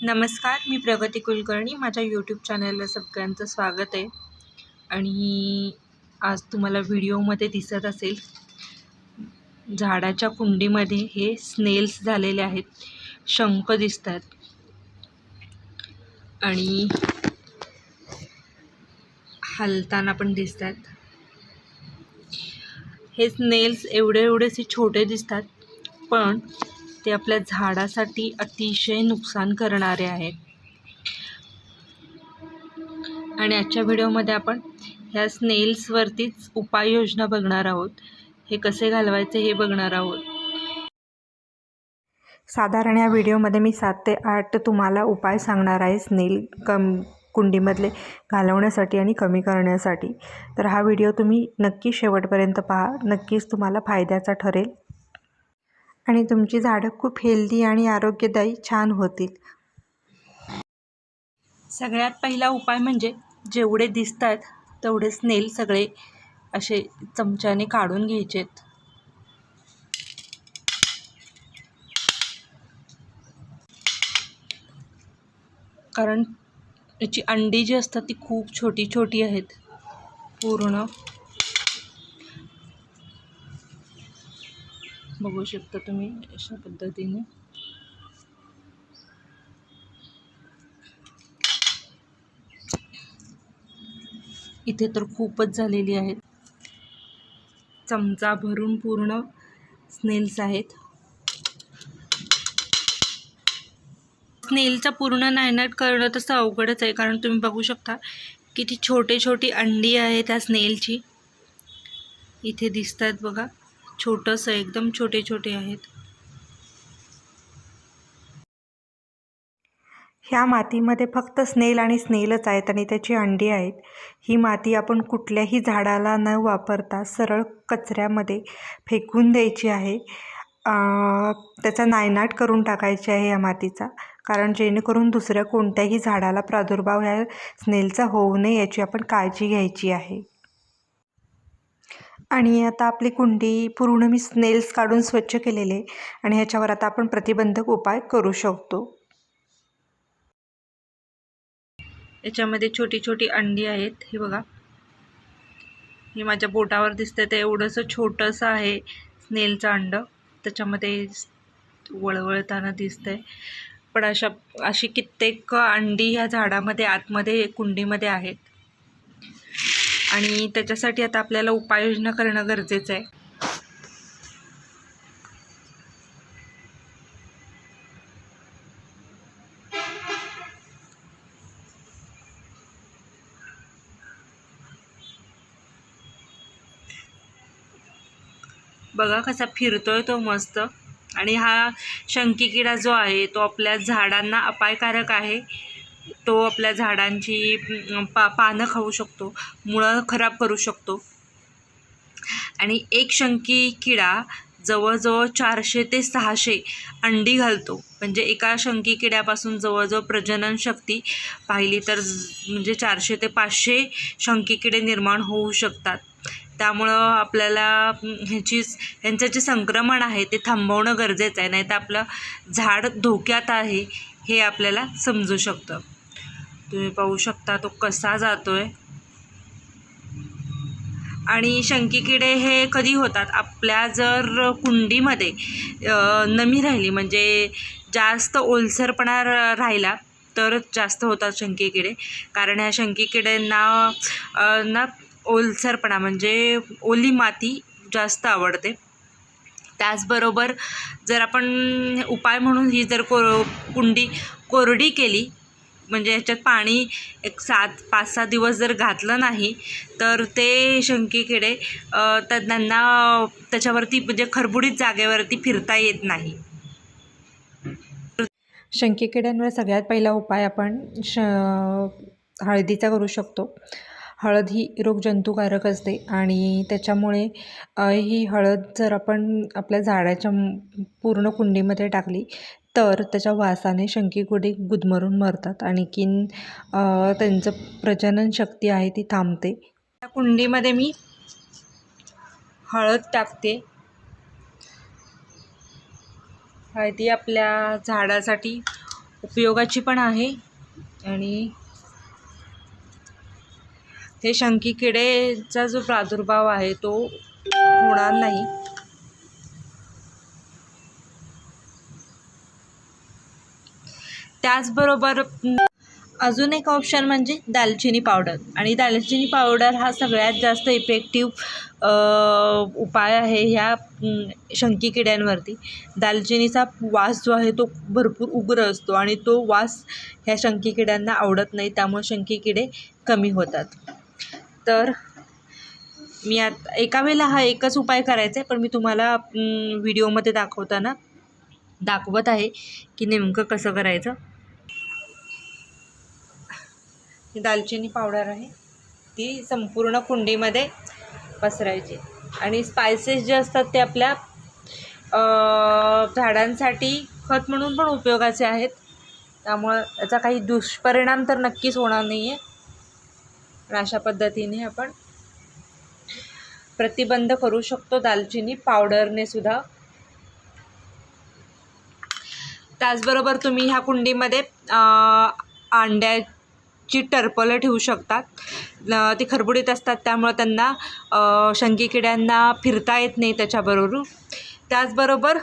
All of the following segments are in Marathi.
नमस्कार मी प्रगती कुलकर्णी. माझ्या यूट्यूब चॅनलला सगळ्यांचं स्वागत आहे. आणि आज तुम्हाला व्हिडिओमध्ये दिसत असेल झाडाच्या कुंडीमध्ये हे स्नेल्स झालेले आहेत. शंख दिसतात. आणि हलताना पण दिसतात. हे स्नेल्स एवढे एवढेसे छोटे दिसतात पण ते आपल्या झाडासाठी अतिशय नुकसान करणारे आहेत. आणि आजच्या व्हिडिओमध्ये आपण ह्या स्नेल्सवरतीच उपाययोजना बघणार आहोत. हे कसे घालवायचे हे बघणार आहोत. साधारण या व्हिडिओमध्ये मी सात ते आठ तुम्हाला उपाय सांगणार आहे स्नेल कम कुंडीमधले घालवण्यासाठी आणि कमी करण्यासाठी. तर हा व्हिडिओ तुम्ही नक्की शेवटपर्यंत पहा. नक्कीच तुम्हाला फायद्याचा ठरेल. आणि तुमची झाडं खूप हेल्दी आणि आरोग्यदायी छान होतील. सगळ्यात पहिला उपाय म्हणजे जेवढे दिसतात तेवढे स्नेल सगळे असे चमच्याने काढून घ्यायचेत. कारण याची अंडी जी असतात ती खूप छोटी छोटी आहेत. पूर्ण बघू शकता तुम्ही अशा पद्धतीने. इथे तर खूपच झालेली आहेत. चमचा भरून पूर्ण स्नेल्स आहेत. स्नेलचा पूर्ण नायनाट करणं तसं अवघडच आहे कारण तुम्ही बघू शकता किती छोटे छोटी अंडी आहे त्या स्नेलची. इथे दिसतात बघा. छोटंसं एकदम छोटे छोटे आहेत. ह्या मातीमध्ये फक्त स्नेल आणि स्नेलच आहेत आणि त्याची अंडी आहेत. ही माती आपण कुठल्याही झाडाला न वापरता सरळ कचऱ्यामध्ये फेकून द्यायची आहे. त्याचा नायनाट करून टाकायची आहे या मातीचा कारण जेणेकरून दुसऱ्या कोणत्याही झाडाला प्रादुर्भाव ह्या स्नेलचा होऊ नये याची आपण काळजी घ्यायची आहे. आणि आता आपली कुंडी पूर्ण मी स्नेल्स काढून स्वच्छ केलेले आणि ह्याच्यावर आता आपण प्रतिबंधक उपाय करू शकतो. याच्यामध्ये छोटी छोटी अंडी आहेत हे बघा. हे माझ्या बोटावर दिसतं ते एवढंसं छोटंसं आहे स्नेलचं अंड. त्याच्यामध्ये वळवळताना दिसतंय. पण अशा अशी कित्येक अंडी ह्या झाडामध्ये आतमध्ये कुंडीमध्ये आहेत. आणि त्याच्यासाठी आता आपल्याला उपाययोजना करणं गरजेचं आहे. बघा कसा फिरतोय तो मस्त. आणि हा शंकी किडा जो आहे तो आपल्या झाडांना अपायकारक आहे. तो आपल्या झाडांची पा पानं खाऊ शकतो मुळं खराब करू शकतो. आणि एक शंकी किडा जवळजवळ चारशे ते सहाशे अंडी घालतो. म्हणजे एका शंकी किड्यापासून जवळजवळ प्रजनन शक्ती पाहिली तर म्हणजे चारशे ते पाचशे शंकी किडे निर्माण होऊ शकतात. त्यामुळं आपल्याला ह्याची ह्यांचं जे संक्रमण आहे ते थांबवणं गरजेचं आहे. नाही तर आपलं झाड धोक्यात आहे हे आपल्याला समजू शकतं. तुम्ही पाहू शकता तो कसा जातो आहे आणि शंकी किडे हे कधी होतात? आपल्या जर कुंडीमध्ये नमी राहिली म्हणजे जास्त ओलसरपणा राहिला तर जास्त होतात शंकी किडे कारण ह्या शंकी किड्यांना ना ओलसरपणा म्हणजे ओली माती जास्त आवडते. त्याचबरोबर जर आपण उपाय म्हणून ही जर को कुंडी कोरडी केली म्हणजे ह्याच्यात पाणी एक सात पाच सहा दिवस जर घातलं नाही तर ते शंकी किडे तर त्यांना त्याच्यावरती म्हणजे खरबुडीत जागेवरती फिरता येत नाही. शंकी किड्यांवर सगळ्यात पहिला उपाय आपण श हळदीचा करू शकतो. हळद ही रोगजंतुकारक असते आणि त्याच्यामुळे ही हळद जर आपण आपल्या झाडाच्या पूर्ण कुंडीमध्ये टाकली तर त्याच्या वासाने शंकीकुडी गुदमरून मरतात. आणखीन त्यांचं प्रजनन शक्ती आहे ती थांबते. त्या कुंडीमध्ये मी हळद टाकते. हळदी आपल्या झाडासाठी उपयोगाची पण आहे आणि हे शंकी किडेचा जो प्रादुर्भाव आहे तो होणार नाही. त्याचबरोबर अजून एक ऑप्शन म्हणजे दालचिनी पावडर आणि दालचिनी पावडर हा सगळ्यात जास्त इफेक्टिव्ह उपाय आहे ह्या शंकी किड्यांवरती दालचिनीचा वास जो आहे तो भरपूर उग्र असतो आणि तो वास ह्या शंकी किड्यांना आवडत नाही त्यामुळे शंकी किडे कमी होतात. तर मी आता एका वेळेला हा एकच उपाय करायचा आहे पण मी तुम्हाला व्हिडिओमध्ये दाखवताना दाखवत आहे की नेमकं कसं करायचं. ही दालचिनी पावडर आहे. ती संपूर्ण कुंडीमध्ये पसरायची. आणि स्पायसेस जे असतात ते आपल्या झाडांसाठी खत म्हणून पण उपयोगाचे आहेत. त्यामुळं याचा काही दुष्परिणाम तर नक्कीच होणार नाही आहे आणि अशा पद्धतीने आपण प्रतिबंध करू शकतो दालचिनी पावडरने सुद्धा. त्याचबरोबर तुम्ही ह्या कुंडीमध्ये अंड्याची टरपलं ठेवू शकतात. ती खरबुडीत असतात त्यामुळं त्यांना अं, शंकी किड्यांना फिरता येत नाही त्याच्याबरोबर. त्याचबरोबर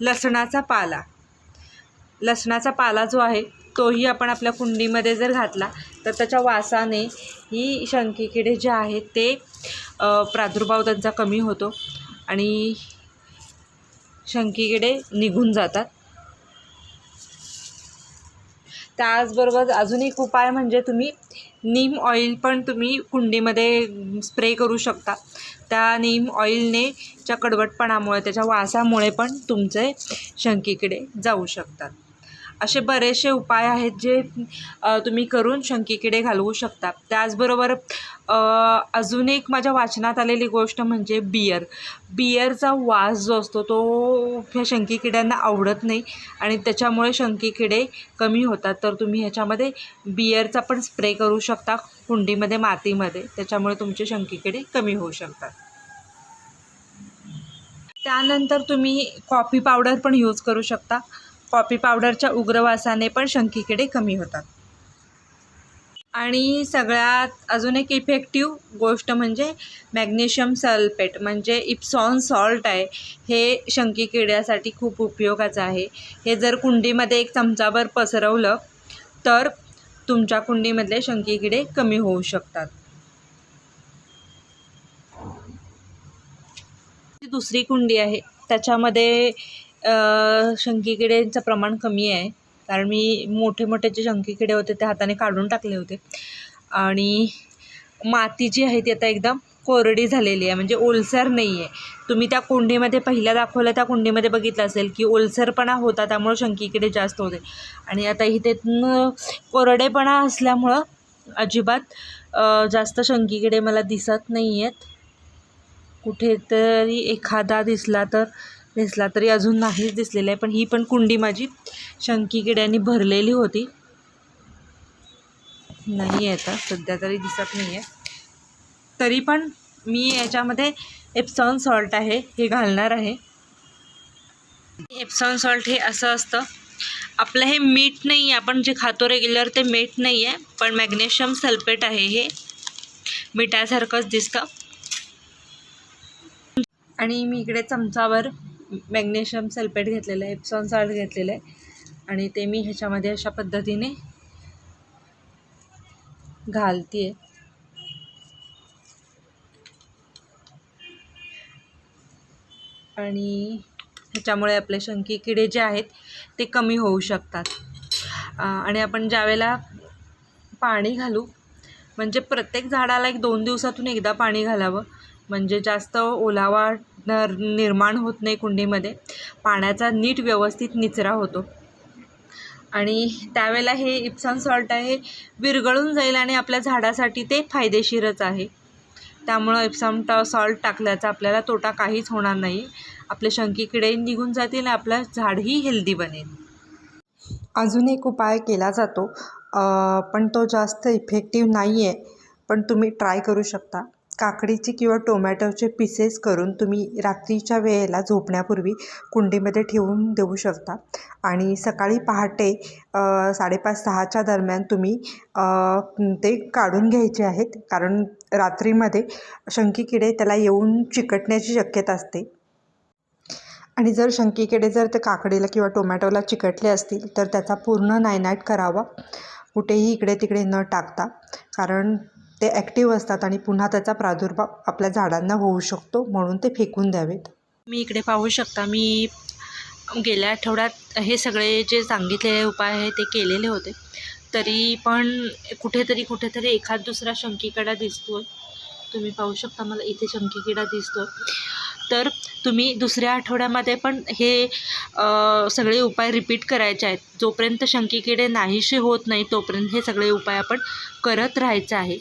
लसणाचा पाला. लसणाचा पाला जो आहे तोही आपण आपल्या कुंडीमध्ये जर घातला तर त्याच्या वासाने ही शंकी किडे जे आहेत ते प्रादुर्भाव त्यांचा कमी होतो आणि शंकी किडे निघून जातात. त्याचबरोबर अजून एक उपाय म्हणजे तुम्ही नीम ऑइल पण तुम्ही कुंडीमध्ये स्प्रे करू शकता. त्या नीम ऑइलने च्या कडवटपणामुळे त्याच्या वासामुळे पण तुमचे शंकीकडे जाऊ शकतात. असे बरेचसे उपाय आहेत जे तुम्ही करून शंकीकडे घालवू शकता. त्याचबरोबर अजून एक माझ्या वाचनात आलेली गोष्ट म्हणजे बियर बियरचा वास जो असतो तो ह्या शंकी किड्यांना आवडत नाही आणि त्याच्यामुळे शंकी किडे कमी होतात. तर तुम्ही ह्याच्यामध्ये बियरचा पण स्प्रे करू शकता कुंडीमध्ये मातीमध्ये. त्याच्यामुळे तुमचे शंकी किडे कमी होऊ शकतात. त्यानंतर तुम्ही कॉफी पावडर पण यूज करू शकता. कॉफी पावडरच्या उग्रवासाने पण शंकी किडे कमी होतात. आणि सगळ्यात अजून एक इफेक्टिव्ह गोष्ट म्हणजे मॅग्नेशियम सल्फेट म्हणजे इप्सॉन सॉल्ट आहे. हे शंकी किड्यासाठी खूप उपयोगाचं आहे. हे जर कुंडीमध्ये एक चमचाभर पसरवलं तर तुमच्या कुंडीमधले शंकी किडे कमी होऊ शकतात. ती दुसरी कुंडी आहे. त्याच्यामध्ये अ, शंकी प्रमाण कमी आहे. कारण मी मोठे मोठे जे शंकी किडे होते ते हाताने काढून टाकले होते. आणि माती जी आहे ती आता एकदम कोरडी झालेली आहे. म्हणजे ओलसर नाही आहे. तुम्ही त्या कुंडीमध्ये पहिल्या दाखवल्या त्या कुंडीमध्ये बघितलं असेल की ओलसरपणा होता त्यामुळं शंकी किडे जास्त होते. आणि आता इथे कोरडेपणा असल्यामुळं अजिबात जास्त शंकी किडे मला दिसत नाही आहेत कुठेतरी एखादा दिसला तर दिसला तरी अजून नाहीच दिसलेला आहे पण ही पण कुंडी माझी शंकी किड्यांनी भरलेली होती. नाही आहे आता सध्या तरी दिसत नाही आहे. तरी पण मी याच्यामध्ये एप्सॉन सॉल्ट आहे हे घालणार आहे. एप्सॉन सॉल्ट हे असं असतं आपलं हे मीठ नाही आहे आपण जे खातो रेग्युलर ते मीठ नाही आहे पण मॅग्नेशियम सल्फेट आहे हे. मिठासारखंच दिसतं. आणि मी इकडे चमचावर मॅग्नेशियम सल्फेट घेतलेलं आहे एप्सॉन साल्ट घेतलेलं आहे आणि ते मी ह्याच्यामध्ये अशा पद्धतीने घालते आहे आणि ह्याच्यामुळे आपले शंकी किडे जे आहेत ते कमी होऊ शकतात. आणि आपण ज्यावेळेला पाणी घालू म्हणजे प्रत्येक झाडाला एक दोन दिवसातून एकदा पाणी घालावं म्हणजे जास्त ओलावा नर निर्माण होत नाही कुंडीमध्ये. पाण्याचा नीट व्यवस्थित निचरा होतो. आणि त्यावेळेला हे इप्सन सॉल्ट आहे विरघळून जाईल आणि आपल्या झाडासाठी ते फायदेशीरच आहे. त्यामुळं इप्सम ट सॉल्ट टाकल्याचा आपल्याला तोटा काहीच होणार नाही. आपले शंकी किडे निघून जातील आणि आपलं झाडही हेल्दी बनेल. अजून एक उपाय केला जातो. पण तो जास्त इफेक्टिव्ह नाही आहे पण तुम्ही ट्राय करू शकता. काकडीचे किंवा टोमॅटोचे पीसेस करून तुम्ही रात्रीच्या वेळेला झोपण्यापूर्वी कुंडीमध्ये ठेवून देऊ शकता. आणि सकाळी पहाटे साडेपाच सहाच्या दरम्यान तुम्ही ते काढून घ्यायचे आहेत. कारण रात्रीमध्ये शंकी किडे त्याला येऊन चिकटण्याची शक्यता असते. आणि जर शंकी किडे जर ते काकडीला किंवा टोमॅटोला चिकटले असतील तर त्याचा पूर्ण नायनाट करावा. कुठेही इकडे तिकडे न टाकता. कारण ते ॲक्टिव्ह असतात आणि पुन्हा त्याचा प्रादुर्भाव आपल्या झाडांना होऊ शकतो म्हणून ते फेकून द्यावेत. मी इकडे पाहू शकता मी गेल्या आठवड्यात हे सगळे जे सांगितलेले उपाय आहे ते केलेले होते. तरी पण कुठेतरी कुठेतरी एखाद दुसरा शंकीकडा दिसतो तुम्ही पाहू शकता मला इथे शंकीकिडा दिसतो तर तुम्ही दुसऱ्या आठवड्यामध्ये पण हे सगळे उपाय रिपीट करायचे आहेत. जोपर्यंत शंकीकिडे नाहीसे होत नाही तोपर्यंत हे सगळे उपाय आपण करत राहायचं आहे.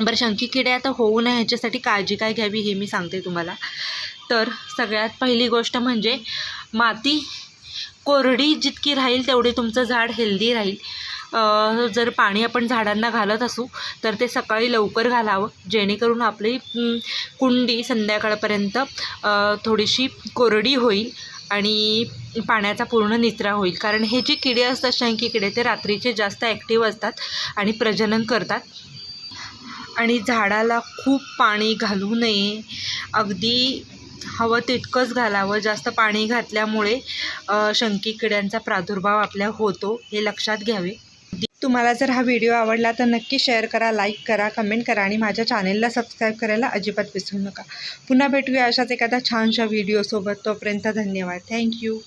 बरं शंकी किडे आता होऊ नये ह्याच्यासाठी काळजी काय घ्यावी हे मी सांगते तुम्हाला. तर सगळ्यात पहिली गोष्ट म्हणजे माती कोरडी जितकी राहील तेवढे तुमचं झाड हेल्दी राहील. जर पाणी आपण झाडांना घालत असू तर ते सकाळी लवकर घालावं जेणेकरून आपली कुंडी संध्याकाळपर्यंत थोडीशी कोरडी होईल आणि पाण्याचा पूर्ण निचरा होईल. कारण हे जे किडे असतात शंकी किडे ते रात्रीचे जास्त ॲक्टिव्ह असतात आणि प्रजनन करतात. आणि झाडाला खूप पाणी घालू नये. अगदी हवं तितकंच घालावं. जास्त पाणी घातल्यामुळे शंकी किड्यांचा प्रादुर्भाव आपल्या होतो हे लक्षात घ्यावे. तुम्हाला जर हा व्हिडिओ आवडला तर नक्की शेअर करा लाईक करा कमेंट करा आणि माझ्या चॅनेलला सबस्क्राईब करायला अजिबात विसरू नका. पुन्हा भेटूया अशाच एखाद्या छानशा व्हिडिओसोबत. तोपर्यंत धन्यवाद. थँक्यू